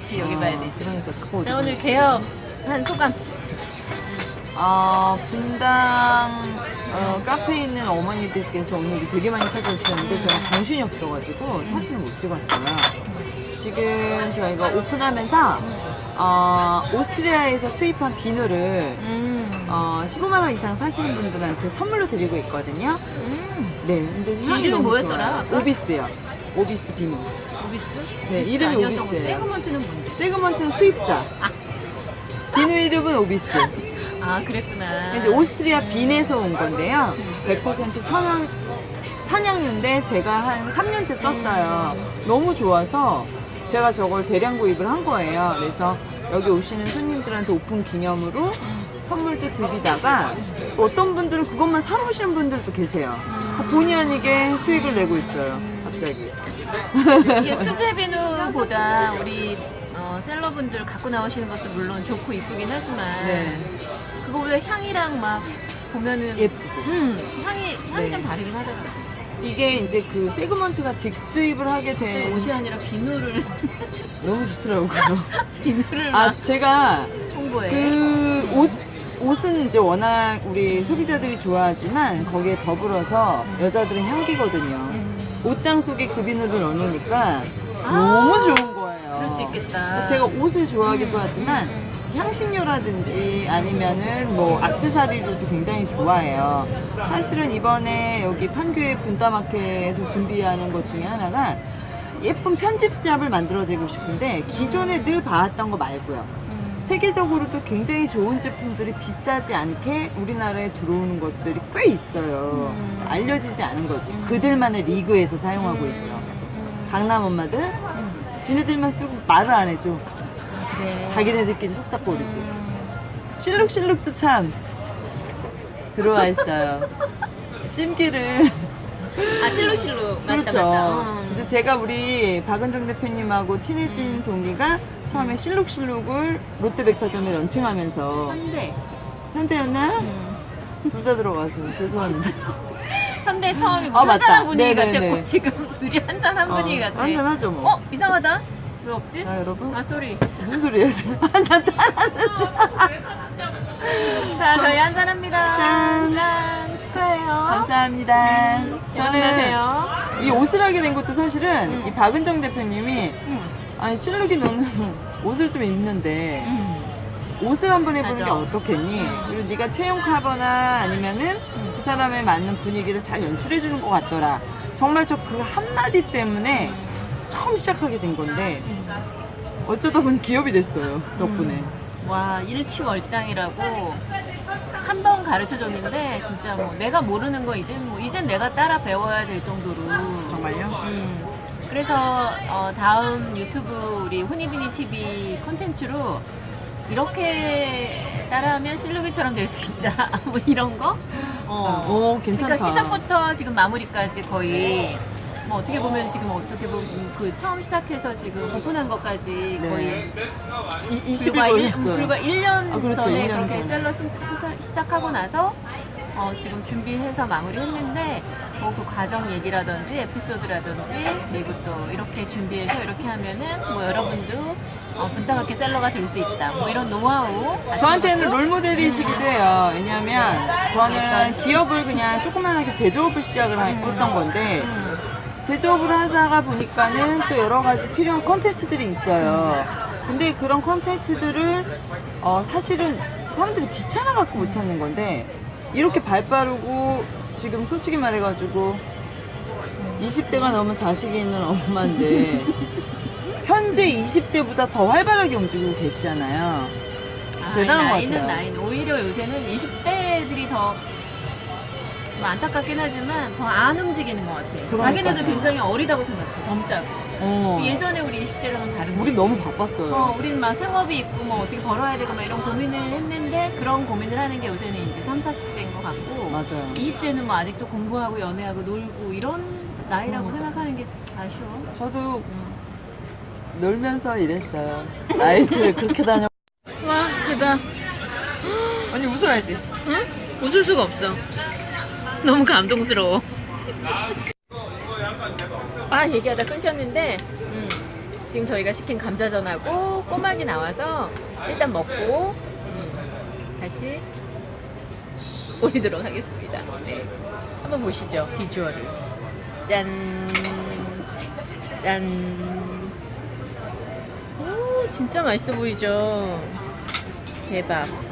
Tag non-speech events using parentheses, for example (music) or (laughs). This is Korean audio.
그치 여기 어, 봐야 되지. 그러니까 자꾸 자 오늘 개업 한 소감. 아, 분당 어, 카페에 있는 어머니들께서 오늘 되게 많이 찾아주셨는데 제가 정신이 없어가지고 사진을 못 찍었어요. 지금 저희가 오픈하면서 어, 오스트리아에서 수입한 비누를 음. 어, 15만 원 이상 사시는 분들한테 선물로 드리고 있거든요. 음. 네, 근데 향이 이름이 너무 뭐였더라, 좋아요. 아까? 오비스요. 오비스 비누. 오비스? 네, 오비스 이름이. 오비스예요. 세그먼트는 뭔데? 세그먼트는 수입사. 아. 비누 이름은 오비스. 아 그랬구나. 이제 오스트리아 빈에서 온 건데요. 100% 천연 산양유인데 제가 한 3년째 썼어요. 너무 좋아서 제가 저걸 대량 구입을 한 거예요. 그래서 여기 오시는 손님들한테 오픈 기념으로 선물도 드리다가 어떤 분들은 그것만 사놓으시는 분들도 계세요. 본의 아니게 수익을 내고 있어요. 갑자기. 이게 수제 비누보다 우리 어, 셀러분들 갖고 나오시는 것도 물론 좋고 이쁘긴 하지만 네. 그거보다 향이랑 막 보면은 예쁘고. 음 향이 향이 네. 좀 다르긴 하더라고. 이게 이제 그 세그먼트가 직수입을 하게 된 옷이 아니라 비누를 (laughs) 너무 좋더라고요. (laughs) 비누를 아, 막 제가 홍보해. 그 옷, 옷은 이제 워낙 우리 소비자들이 좋아하지만 거기에 더불어서 여자들은 향기거든요. 음, 옷장 속에 그 비누를 넣어놓으니까 아, 너무 좋은 거예요. 그럴 수 있겠다. 제가 옷을 좋아하기도 음, 하지만 음, 향신료라든지 아니면은 뭐 악세사리로도 굉장히 좋아해요. 사실은 이번에 여기 판교의 분다마켓에서 준비하는 것 중에 하나가 예쁜 편집샵을 만들어드리고 싶은데 기존에 늘 봐왔던 거 말고요. 음. 세계적으로도 굉장히 좋은 제품들이 비싸지 않게 우리나라에 들어오는 것들이 꽤 있어요. 음. 알려지지 않은 거지. 음. 그들만의 리그에서 사용하고 음, 있죠. 음, 강남 엄마들, 음. 지네들만 쓰고 말을 안 해줘. 아, 그래. 자기네들끼리 속닥거리고. 음. 실룩실룩도 참 들어와 있어요. (laughs) 찜기를. 아 실루실루 맞다 그렇죠. 맞다. 음. 이제 제가 우리 박은정 대표님하고 친해진 동기가 처음에 실룩실룩을 롯데백화점에 런칭하면서 현대. 현대였나? 음. 둘 다 들어가서 죄송합니다. (laughs) 현대 처음이고 아, 맞다. 한잔한 분위기 네네네. 같았고 지금 우리 한잔한 분위기 같아. 한잔 하죠 뭐. 어 이상하다. 왜 없지? 자 여러분 아 소리. 무슨 소리예요 지금 (laughs) 한잔 자 저희 한잔합니다. 짠. 짠. 축하해요. 감사합니다. 저는 안녕하세요. 이 옷을 하게 된 것도 사실은 음. 이 박은정 대표님이 음. 아니 실룩이 너는 (laughs) 옷을 좀 입는데 음. 옷을 한번 해보는 맞아. 게 어떻겠니? 음. 그리고 네가 채용하거나 아니면은 그 사람에 맞는 분위기를 잘 연출해 주는 것 같더라. 정말 저 그 한마디 때문에 처음 시작하게 된 건데 어쩌다 보니 기업이 됐어요. 덕분에. 음. 와 일취월장이라고 한 번 가르쳐 줬는데 진짜 뭐 내가 모르는 거 이제 뭐 이젠 내가 따라 배워야 될 정도로 정말요? 음, 그래서 어, 다음 유튜브 우리 후니비니 TV 콘텐츠로 이렇게 따라하면 실루기처럼 될 수 있다 (laughs) 뭐 이런 거 어. 오 괜찮다. 그러니까 시작부터 지금 마무리까지 거의 뭐 어떻게 보면 지금 어떻게 보면 그 처음 시작해서 지금 오픈한 것까지 네. 거의 이, 20일 불과, 일, 걸렸어요. 불과 1년 아, 그렇죠. 전에 1년 그렇게 전. 셀러 신청, 신청, 시작하고 나서 어, 지금 준비해서 마무리했는데 뭐 그 과정 얘기라든지 에피소드라든지 그리고 또 이렇게 준비해서 이렇게 하면은 뭐 여러분도 어, 분당학교 셀러가 될 수 있다 뭐 이런 노하우 같은 저한테는 것도 롤모델이시기도 해요. 왜냐하면 저는 기업을 그냥 조그만하게 제조업을 시작을 하- 했던 건데 음, 제조업을 하다가 보니까는 또 여러 가지 필요한 컨텐츠들이 있어요. 근데 그런 컨텐츠들을 어, 사실은 사람들이 귀찮아 갖고 못 찾는 건데 이렇게 발 빠르고 지금 솔직히 말해가지고 20대가 넘은 자식이 있는 엄마인데 (laughs) 현재 20대보다 더 활발하게 움직이고 계시잖아요. 아, 대단한 것 나이는 같아요. 나이는 오히려 요새는 20대들이 더 뭐 안타깝긴 하지만 더 안 움직이는 것 같아. 그러니까요. 자기네도 굉장히 어리다고 생각해. 젊다고. 어. 예전에 우리 20대랑은 다른 우리 거지. 너무 바빴어요. 어, 우린 막 생업이 있고 뭐 어떻게 벌어야 되고 막 이런 고민을 했는데 그런 고민을 하는 게 요새는 이제 3, 40대인 것 같고 맞아요. 20대는 뭐 아직도 공부하고 연애하고 놀고 이런 나이라고 음. 생각하는 게 아쉬워. 저도 음. 놀면서 일했어요. 아이들을 그렇게 다녀. 와 대박. 언니 웃어야지. 응? 웃을 수가 없어. (laughs) 너무 감동스러워. 아 얘기하다 끊겼는데 음, 지금 저희가 시킨 감자전하고 꼬막이 나와서 일단 먹고 음, 다시 올리도록 하겠습니다. 네. 한번 보시죠 비주얼을. 짠, 짠. 오 진짜 맛있어 보이죠. 대박.